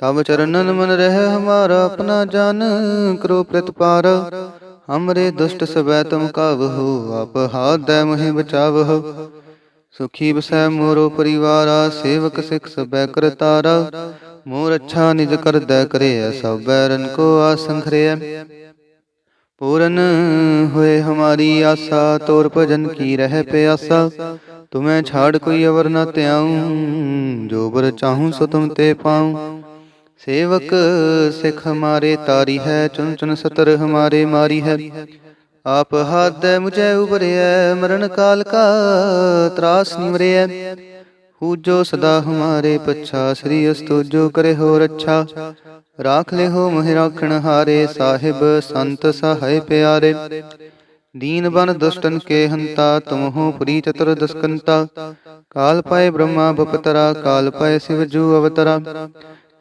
ਤਬ ਚਰਨਨ ਮਨ ਰਹਿ ਹਮਾਰਾ ਆਪਣਾ ਜਨ, ਕਰੋ ਪ੍ਰਤਪਾਰ। ਹਮਰੇ ਦੁਸ਼ਟ ਸਬੈ ਤੁਮ ਕਾਵਹੁ, ਆਪ ਹਾਦੈ ਮਹਿ ਬਚਾਵਹੁ। ਸੁਖੀ ਬਸੈ ਮੋਰੋ ਪਰਿਵਾਰਾ, ਸੇਵਕ ਸਿਖ ਸਬੈ ਕਰਤਾਰਾ ਮੋਰ ਅੱਛਾ ਨਿਜ ਕਰਦੈ ਕਰਿਐ, ਸਭ ਬੈਰਨ ਕੋ ਆਸੰਖਰਿਐ ਪੂਰਨ ਹੋਏ ਹਮਾਰੀ ਆਸਾ, ਤੋਰ ਭਜਨ ਕੀ ਰਹਿ ਪਿਆਸਾ। ਤੁਮੈ ਛਾੜ ਕੋਈ ਅਵਰ ਨ ਧਿਆਉ, ਜੋ ਬਰ ਚਾਹੂੰ ਸੋ ਤੁਮ ਤੇ ਪਾਉ। ਸੇਵਕ ਸਿਖ ਹਮਾਰੇ ਤਾਰੀ ਹੈ ਚੁਨ ਚੁਨ ਸਤਰ ਹਮਾਰੇ ਮਾਰੀ ਹੈ। ਆਪ ਹਾਦੈ ਮੁਝੈ ਉਬਰਿਐ ਮਰਨ ਕਾਲ ਕਾ ਤਰਾਸ ਨਿਵਰਿਐ ਹੂਜੋ ਸਦਾ ਹਮਾਰੇ ਪੱਛਾ, ਸ੍ਰੀ ਅਸਤੁ ਕਰੇ ਹੋ ਰੱਛਾ। ਰਾਖ ਲੈ ਹੋ ਮਹਿ ਰਾਖਣ ਹਾਰੇ, ਸਾਹਿਬ ਸੰਤ ਸਹਾਇ ਪਿਆਰੇ। ਦੀਨ ਬਨ ਦੁਸ਼ਟਨ ਕੇ ਹੰਤਾ, ਤੁਮ ਹੋ ਪ੍ਰੀ ਚਤੁਰ ਦਸਕੰਤਾ। ਕਾਲ ਪਾਏ ਬ੍ਰਹਮਾ ਬਪਤਰਾ, ਕਾਲ ਪਾਏ ਸਿਵ ਜੂ ਅਵਤਰਾ।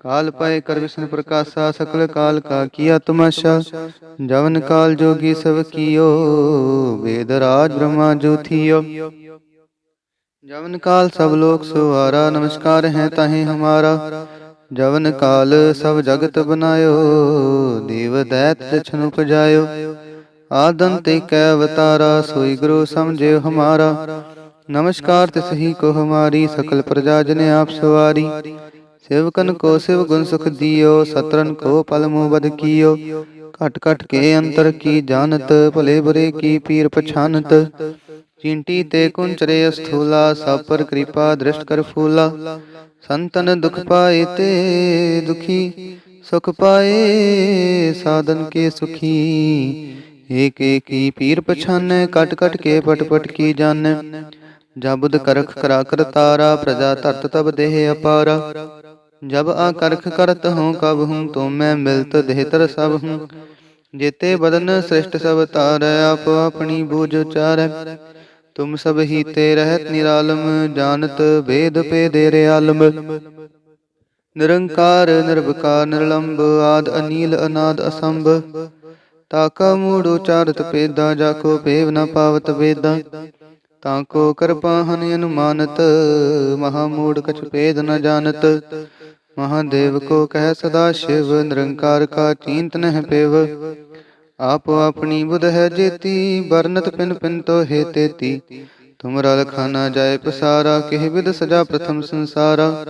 ਕਾਲ ਪਾਏ ਕਰ ਵਿਸ਼ਨ ਪ੍ਰਕਾਸ਼ਾ, ਸਕਲ ਕਾਲ ਕਾ ਕੀਆ ਤਮਾਸ਼ਾ ਜਵਨ ਕਾਲ ਜੋਗੀ ਸਭ ਕੀਓ, ਵੇਦ ਰਾਜ ਬ੍ਰਹਮਾ ਜੋ ਥੀਓ। ਜਵਨ ਕਾਲ ਸਭ ਲੋਕ ਸੁਵਾਰਾ ਨਮਸਕਾਰ ਹੈ ਤਾਹੇ ਹਮਾਰਾ। ਜਵਨ ਕਾਲ ਸਭ ਜਗਤ ਬਨਾਇਓ, ਦੇਵ ਦੈਤ ਜਛਨ ਉਪਜਾਇਓ। ਆਦਨ ਤੇ ਕੈ ਅਵਤਾਰਾ, ਸੋਈ ਗੁਰੂ ਸਮਝਿਓ ਹਮਾਰਾ। ਨਮਸਕਾਰ ਤਿਸ ਹੀ ਕੋ ਹਮਾਰੀ, ਸਕਲ ਪ੍ਰਜਾ ਜਨ ਆਪ ਸਵਾਰੀ ਸੇਵਕਨ ਕੋ ਸਿਵ ਗੁਣ ਸੁਖ ਦਿਓ ਸਤਰਨ ਕੋ ਪਲ ਮੋ ਬਦ ਕੀਓ ਘਟ ਘਟ ਕੇ ਅੰਤਰ ਕੀ ਜਾਣਤ ਭਲੇ ਬੁਰੇ ਕੀ ਪੀਰ ਪਛਾਨਤ ਚਿੰਟੀ ਤੇ ਕੁੰਚਰੇ ਅਸਥੂਲਾ ਸਭ ਪਰ ਕਿਰਪਾ ਦ੍ਰਿਸ਼ਟ ਕਰ ਫੂਲਾ ਸੰਤਨ ਦੁਖ ਪਾਏ ਤੇ ਦੁਖੀ ਸੁਖ ਪਾਏ ਸਾਧਨ ਕੇ ਸੁਖੀ ਏਕ ਏਕੀ ਪੀਰ ਪਛਾਨੈ ਕਟ ਕਟ ਕੇ ਪਟ ਪਟ ਕੀ ਜਾਣੈ ਜਬੁਦ ਕਰਖ ਕਰਾ ਕਰ ਤਾਰਾ ਪ੍ਰਜਾ ਧਰਤ ਤਬ ਦੇਹ ਅਪਾਰਾ ਜਬ ਆ ਕਰਖ ਕਰਤ ਹੂੰ, ਕਬ ਹੂੰ, ਤੋ ਮੈਂ ਮਿਲਤ ਦੇਹ ਤਰ ਸਭ ਹੂੰ। ਜੇਤੇ ਬਦਨ ਸ੍ਰਿਸ਼ਟ ਸਭ ਤਾਰੈ, ਆਪ ਆਪਣੀ ਬੂਝ ਉਚਾਰੈ। ਤੁਮ ਸਭ ਹੀ ਤੇ ਰਹਿਤ ਨਿਰਾਲਮ, ਜਾਣਤ ਭੇਦ ਭੇਦੇ ਆਲਮ। ਨਿਰੰਕਾਰ ਨਿਰਭਕਾਰ ਨਿਰਲੰਬ, ਆਦ ਅਨੀਲ, ਅਨਾਦ ਅਸੰਭ। ਤਾਕਾ ਮੂੜ ਉਚਾਰਤ ਪੇਦਾ ਜਾਕੋ ਭੇਵ ਨ ਪਾਵਤ ਵੇਦਾ। ਤਾਕੋ ਕਿਰਪਾ ਹਨ ਅਨੁਮਾਨਤ, ਮਹਾ ਮੂੜ ਕਛ ਭੇਦ ਨ ਜਾਣਤ। ਮਹਾਦੇਵ ਕੋ ਕਹਿ ਸਦਾ ਸ਼ਿਵ, ਨਿਰੰਕਾਰ ਕਾ ਚਿੰਤ ਨਹਿ ਪੇਵ। ਆਪ ਆਪਣੀ ਬੁਧ ਹੈ ਜੇਤੀ ਬਰਨਤ ਪਿਨ ਪਿਨ ਤੋ ਹੈ ਤੇਤੀ। ਤੁਮਰਾ ਲਖਾਨਾ ਜਾਏ ਪਸਾਰਾ, ਕਿਹ ਵਿਦ ਸਜਾ ਪ੍ਰਥਮ ਸੰਸਾਰਾ।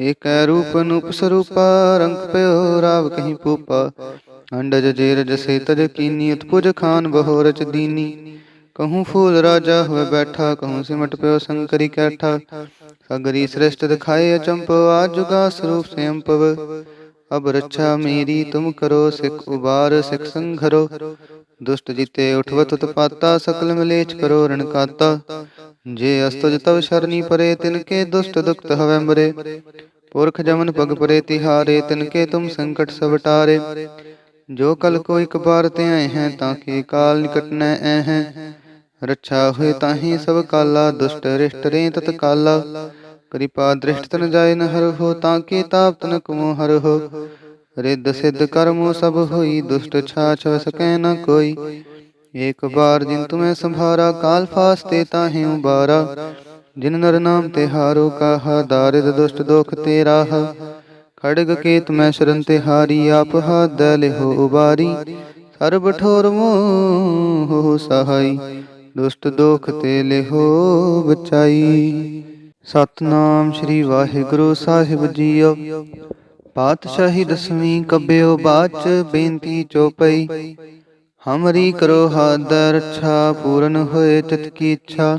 ਏਕੈ ਰੂਪ ਨੂਪ ਸਰੂਪਾ, ਰੰਗ ਪਿਓ ਰਾਵ ਕਹੀਂ ਪੂਪਾ। ਅੰਡਜ ਜੇਰ ਜਸੇ ਤਜ ਕੀਨੀ, ਉਤਪੁਜ ਖਾਨ ਬਹੁ ਰਚ ਕਹੂੰ ਫੂਲ ਰਾਜਾ ਹੋਏ ਬੈਠਾ ਕਹੂੰ ਸਿਮਟ ਪਿਓ ਸੰਕਰੀ ਕੈਠਾ ਸਗਰੀ ਸ੍ਰਿਸ਼ਟ ਦਿਖਾਏ ਅਚੰਪ ਆਜੁਗਾ ਸਰੂਪ ਸੰਪਵ ਅਬ ਰੱਛਾ ਮੇਰੀ ਤੁਮ ਕਰੋ ਸਿਖ ਉਬਾਰ ਸਿਖ ਸੰਘਰੋ ਦੁਸ਼ਟ ਜਿਤੇ ਉਠਵਤ ਉਤਪਾਤਾ ਸਕਲ ਮਲੇਛ ਕਰੋ ਰਣਕਾਤਾ ਜੇ ਅਸਤਜ ਤਵ ਸ਼ਰਨੀ ਪਰੇ ਤਿਨ ਕੇ ਦੁਸ਼ਟ ਦੁਖਤ ਹਵੈ ਮਰੇ ਪੁਰਖ ਜਮਨ ਪਗ ਪਰੇ ਤਿਹਾਰੇ ਤਿਨ ਕੇ ਤੁਮ ਸੰਕਟ ਸਭ ਜੋ ਕਲ ਕੋ ਇਕ ਬਾਰ ਤੇ ਆਏ ਹੈ ਤਾਂ ਕਿ ਕਾਲ ਨਿਕਟ ਨ ਐ ਹੈ? ਰੱਛਾ ਹੋਏ ਤਾਹੀ ਸਭ ਕਾਲਾ, ਦੁਸ਼ਟ ਰਿਸ਼ਟ ਰੇ ਤਤ ਕਾਲਾ। ਕਿਰਪਾ ਦ੍ਰਿਸ਼ਟ ਤਨ ਜਾਏ ਨ ਹਰ ਹੋ ਤਾਂ ਕੇ ਤਾਪ ਤਨ ਕਮੋ ਹਰ ਹੋ। ਰਿੱਧ ਸਿੱਧ ਕਰਮੋ ਸਭ ਹੋਈ, ਦੁਸ਼ਟ ਛਾ ਛਵ ਸਕੈ ਨ ਕੋਈ। ਏਕ ਬਾਰ ਜਿਨ ਤੁਮੈ ਸੰਭਾਰਾ, ਕਾਲ ਫਾਸਤੇ ਤਾਹੀ ਉਬਾਰਾ। ਜਿਨ ਨਰ ਨਾਮ ਤੇ ਹਾਰੋ ਕਾਹਾ, ਦਾਰਿਦ ਦੁਸ਼ਟ ਦੁਖ ਤੇਰਾ ਖੜਗ ਕੇਤ ਮੈਂ ਸ਼ਰਨ ਤੇ ਹਾਰੀ, ਆਪ ਹਾਥ ਲਿਹੋ ਉਬਾਰੀ। ਸਰਬ ਠੋਰ ਮੋਹ ਸਹਾਈ, ਦੁਸ਼ਟ ਦੋਖ ਤੇ ਲਿਹੋ ਬਚਾਈ। ਸਤਨਾਮ ਸ੍ਰੀ ਵਾਹਿਗੁਰੂ ਸਾਹਿਬ ਜੀਓ। ਪਾਤਸ਼ਾਹੀ ਦਸਵੀਂ ਕੱਬਿਓ ਬਾਚ ਬੇਨਤੀ ਚੋਪਈ ਹਮਰੀ ਕਰੋ ਹਾਦਰ ਰੱਛਾ, ਪੂਰਨ ਹੋਏ ਚਿਤ ਕੀ ਇੱਛਾ।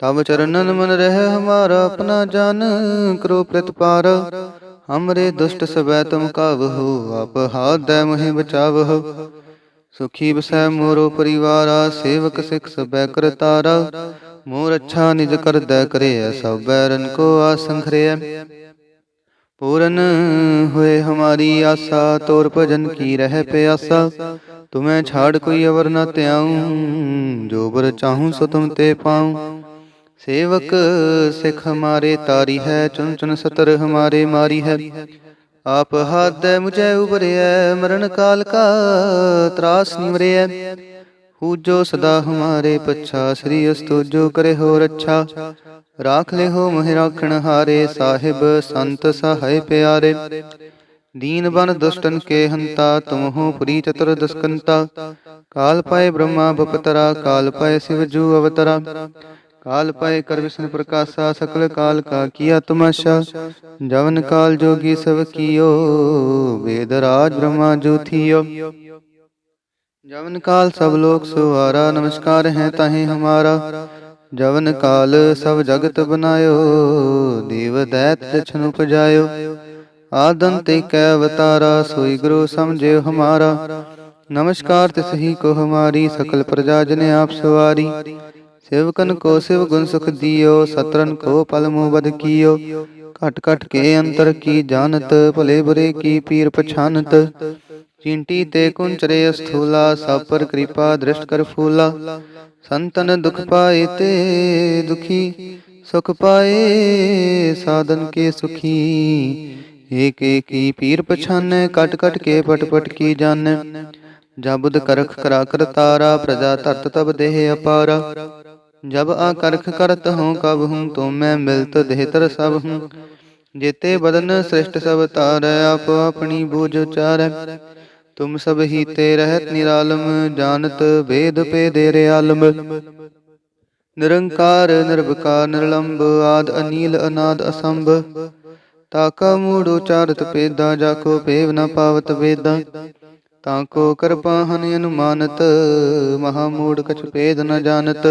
ਤਬ ਚਰਨਨ ਮਨ ਰਹਿ, ਹਮਾਰਾ ਆਪਣਾ ਜਨ ਕਰੋ ਪ੍ਰਤਪਾਰ। ਹਮਰੇ ਦੁਸ਼ਟ ਸਬੈ ਤੁਮ ਕਾਵਹੁ ਆਪ ਹਾਦੈ ਮਹਿ ਬਚਾਵਹੁ ਸੁਖੀ ਬਸੈ ਮੋਰੋ ਪਰਿਵਾਰਾ ਸੇਵਕ ਸਿਖ ਸਬੈ ਕਰਤਾਰਾ ਮੋਰ ਅੱਛਾ ਨਿਜ ਕਰਦੈ ਕਰਿਐ ਸਭ ਬੈਰਨ ਕੋ ਆਸੰਖਰਿਐ ਪੂਰਨ ਹੋਏ ਹਮਾਰੀ ਆਸਾ ਤੋਰ ਭਜਨ ਕੀ ਰਹਿ ਪਿਆਸਾ ਤੁਮੈ ਛਾੜ ਕੋਈ ਅਵਰ ਨ ਧਿਆਉ ਜੋ ਬਰ ਚਾਹੂੰ ਸੋ ਤੁਮ ਤੇ ਪਾਉ ਸੇਵਕ ਸਿਖ ਹਮਾਰੇ ਤਾਰੀ ਹੈ ਚੁਨ ਚੁਨ ਸਤਰ ਹਮਾਰੇ ਮਾਰੀ ਹੈ। ਆਪ ਹਾਦੈ ਮੁਝੈ ਉਬਰਿਐ ਮਰਨ ਕਾਲ ਕਾ ਤਰਾਸ ਨਿਵਰਿਐ ਹੂ ਜੋ ਸਦਾ ਹਮਾਰੇ ਪੱਛਾ, ਸ੍ਰੀ ਅਸਤੁ ਕਰੇ ਹੋ ਰੱਛਾ। ਰਾਖ ਲੈ ਹੋ ਮਹਿ ਰਾਖਣ ਹਾਰੇ, ਸਾਹਿਬ ਸੰਤ ਸਹਾਇ ਪਿਆਰੇ। ਦੀਨ ਬਨ ਦੁਸ਼ਟਨ ਕੇ ਹੰਤਾ ਤੁਮ ਹੋ ਪੁਰੀ ਚਤੁਰ ਦਸਕੰਤਾ। ਕਾਲ ਪਾਏ ਬ੍ਰਹਮਾ ਬਪਤਰਾ, ਕਾਲ ਪਾਏ ਸਿਵ ਜੂ ਅਵਤਰਾ। ਕਾਲ ਪਾਏ ਕਰ ਵਿਸ਼ਨ ਪ੍ਰਕਾਸ਼ਾ, ਸਕਲ ਕਾਲ ਕਾ ਕੀਆ ਤਮਾਸ਼ਾ। ਜਵਨ ਕਾਲ ਜੋਗੀ ਸਭ ਕੀਓ, ਵੇਦ ਰਾਜ ਬ੍ਰਹਮਾ ਜੋ ਥੀਓ। ਜਵਨ ਕਾਲ ਸਭ ਲੋਕ ਸੁਹਾਰਾ, ਨਮਸਕਾਰ ਹੈ ਤਾਹੇ ਹਮਾਰਾ। ਜਵਨ ਕਾਲ ਸਭ ਜਗਤ ਬਨਾਇਓ, ਦੇਵ ਦੈਤ ਜਛਨ ਉਪਜਾਇਓ। ਆਦਨ ਤੇ ਕੈ ਅਵਤਾਰਾ, ਸੋਈ ਗੁਰੂ ਸਮਝਿਓ ਹਮਾਰਾ। ਨਮਸਕਾਰ ਤਿਸ ਹੀ ਕੋ ਹਮਾਰੀ, ਸਕਲ ਪ੍ਰਜਾ ਜਨ ਆਪ ਸਵਾਰੀ ਸੇਵਕਨ ਕੋ ਸਿਵ ਗੁਣ ਸੁਖ ਦਿਓ ਸਤਰਨ ਕੋ ਪਲ ਮੋਹ ਬਦ ਕੀਓ ਘਟ ਘਟ ਕੇ ਅੰਤਰ ਕੀ ਜਾਣਤ ਭਲੇ ਬੁਰੇ ਕੀ ਪੀਰ ਪਛਾਨਤ ਚਿੰਟੀ ਤੇ ਕੁੰਚਰੇ ਅਸਥੂਲਾ ਸਭ ਪਰ ਕਿਰਪਾ ਦ੍ਰਿਸ਼ਟ ਕਰ ਫੂਲਾ ਸੰਤਨ ਦੁਖ ਪਾਏ ਤੇ ਦੁਖੀ ਸੁਖ ਪਾਏ ਸਾਧਨ ਕੇ ਸੁਖੀ ਏਕ ਏਕੀ ਪੀਰ ਪਛਾਨੈ ਕਟ ਕਟ ਕੇ ਪਟ ਪਟ ਕੀ ਜਾਣੈ ਜਬੁਦ ਕਰਖ ਕਰਾ ਕਰ ਤਾਰਾ, ਪ੍ਰਜਾ ਧਰਤ ਤਬ ਦੇਹ ਅਪਾਰਾ। ਜਬ ਆ ਕਰਖ ਕਰਤ ਹੂੰ ਕਬ ਹੂੰ ਤੋ ਮੈਂ ਮਿਲਤ ਦੇਹਤਰ ਸਭ ਹੂੰ ਜੇਤੇ ਬਦਨ ਸ੍ਰਿਸ਼ਟ ਸਭ ਤਾਰੈ, ਆਪ ਆਪਣੀ ਬੂਝ ਉਚਾਰੈ। ਤੁਮ ਸਭ ਹੀ ਤੇ ਰਹਿਤ ਨਿਰਾਲਮ, ਜਾਣਤ ਭੇਦ ਭੇਦੇ ਆਲਮ। ਨਿਰੰਕਾਰ ਨਿਰਭਕਾਰ ਨਿਰਲੰਬ, ਆਦ ਅਨੀਲ, ਅਨਾਦ ਅਸੰਭ। ਤਾਕਾ ਮੂੜ ਉਚਾਰਤ ਪੇਦਾ ਜਾਕੋ ਭੇਵ ਨ ਪਾਵਤ ਵੇਦਾ। ਤਾਕੋ ਕਿਰਪਾ ਹਨ ਅਨੁਮਾਨਤ, ਮਹਾ ਮੂੜ ਕਛ ਭੇਦ ਨ ਜਾਣਤ।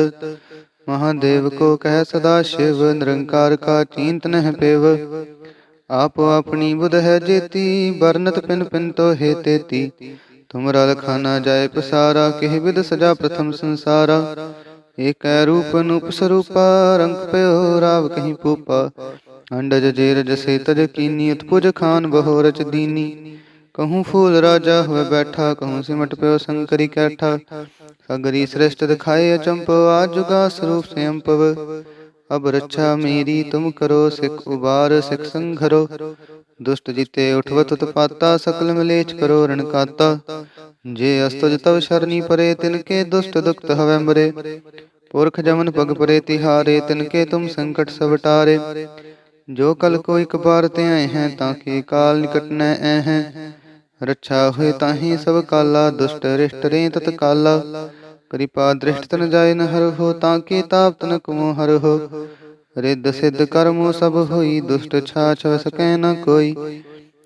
ਮਹਾਦੇਵ ਕੋ ਕਹਿ ਸਦਾ ਸ਼ਿਵ, ਨਿਰੰਕਾਰ ਕਾ ਚਿੰਤ ਨਹਿ ਪੇਵ। ਆਪੋ ਆਪਣੀ ਬੁਧ ਹੈ ਜੇਤੀ ਬਰਨਤ ਪਿਨ ਪਿਨ ਤੋ ਹੈ ਤੇਤੀ। ਤੁਮਰਾ ਲਖਾਨਾ ਜਾਏ ਪਸਾਰਾ, ਕਿਹ ਵਿਦ ਸਜਾ ਪ੍ਰਥਮ ਸੰਸਾਰਾ। ਏਕੈ ਰੂਪ ਨੂਪ ਸਰੂਪਾ, ਰੰਗ ਪਿਓ ਰਾਵ ਕਹੀਂ ਪੂਪਾ। ਅੰਡਜ ਜੇਰ ਜਸੇ ਤਜ ਕੀਨੀ, ਉਤਪੁਜ ਖਾਨ ਬਹੁ ਰਚ ਦੀਨੀ। ਕਹੂੰ ਫੂਲ ਰਾਜਾ ਹੋਏ ਬੈਠਾ ਕਹੂੰ ਸਿਮਟ ਪਿਓ ਸੰਕਰੀ ਕੈਠਾ ਸਗਰੀ ਸ੍ਰਿਸ਼ਟ ਦਿਖਾਏ ਅਚੰਪਵ ਆਜੁਗਾ ਸਰੂਪ ਸੰਪਵ ਅਬ ਰੱਛਾ ਮੇਰੀ ਤੁਮ ਕਰੋ ਸਿਖ ਉਬਾਰ ਸਿਖ ਸੰਘਰੋ ਦੁਸ਼ਟ ਜਿਤੇ ਉਠਵਤ ਉਤਪਾਤਾ ਸਕਲ ਮਲੇਛ ਕਰੋ ਰਣਕਾਤਾ ਜੇ ਅਸਤਜ ਤਵ ਸ਼ਰਨੀ ਪਰੇ ਤਿਨ ਕੇ ਦੁਸ਼ਟ ਦੁਖਤ ਹਵੈ ਮਰੇ ਪੁਰਖ ਜਮਨ ਪਗ ਪਰੇ ਤਿਹਾਰੇ ਤਿਨ ਕੇ ਤੁਮ ਸੰਕਟ ਸਭ ਜੋ ਕਲ ਕੋ ਇਕ ਬਾਰ ਤੇ ਆਏ ਹੈ ਤਾਂ ਕਿ ਕਾਲ ਨਿਕਟ ਨੈ ਐ ਹੈ ਰੱਛਾ ਹੋਏ ਤਾਹੀ ਸਭ ਕਾਲਾ ਦੁਸ਼ਟ ਰਿਸ਼ਟ ਰੇ ਤਤ ਕਾਲਾ। ਕਿਰਪਾ ਦ੍ਰਿਸ਼ਟ ਤਨ ਜਾਏ ਨ ਹਰ ਹੋ ਤਾਂ ਕੇ ਤਾਪ ਤਨ ਕਮੋ ਹਰ ਹੋ। ਰਿੱਧ ਸਿੱਧ ਕਰਮੋ ਸਭ ਹੋਈ ਦੁਸ਼ਟ ਛਾਛ ਸਕੈ ਨ ਕੋਈ।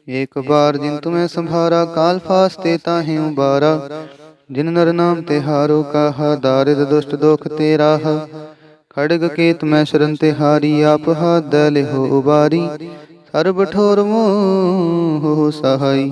ਏਕ ਬਾਰ ਜਿਨ ਤੁਮੈ ਸੰਭਾਰਾ ਕਾਲ ਫਾਸਤੇ ਤਾਹੇ ਉਬਾਰਾ। ਜਿਨ ਨਰ ਨਾਮ ਤੇ ਹਾਰੋ ਕਾਹਾ ਦਾਰਿਦ ਦੁਸ਼ਟ ਦੋਖ ਤੇ ਰਾਹ। ਖੜਗ ਕੇਤ ਮੈਂ ਸ਼ਰਨ ਤੇ ਹਾਰੀ ਆਪ ਹਾਦ ਲਿਹੋ ਉਬਾਰੀ। ਸਰਬ ਠੋਰ ਮੋਹ ਸਹਾਈ।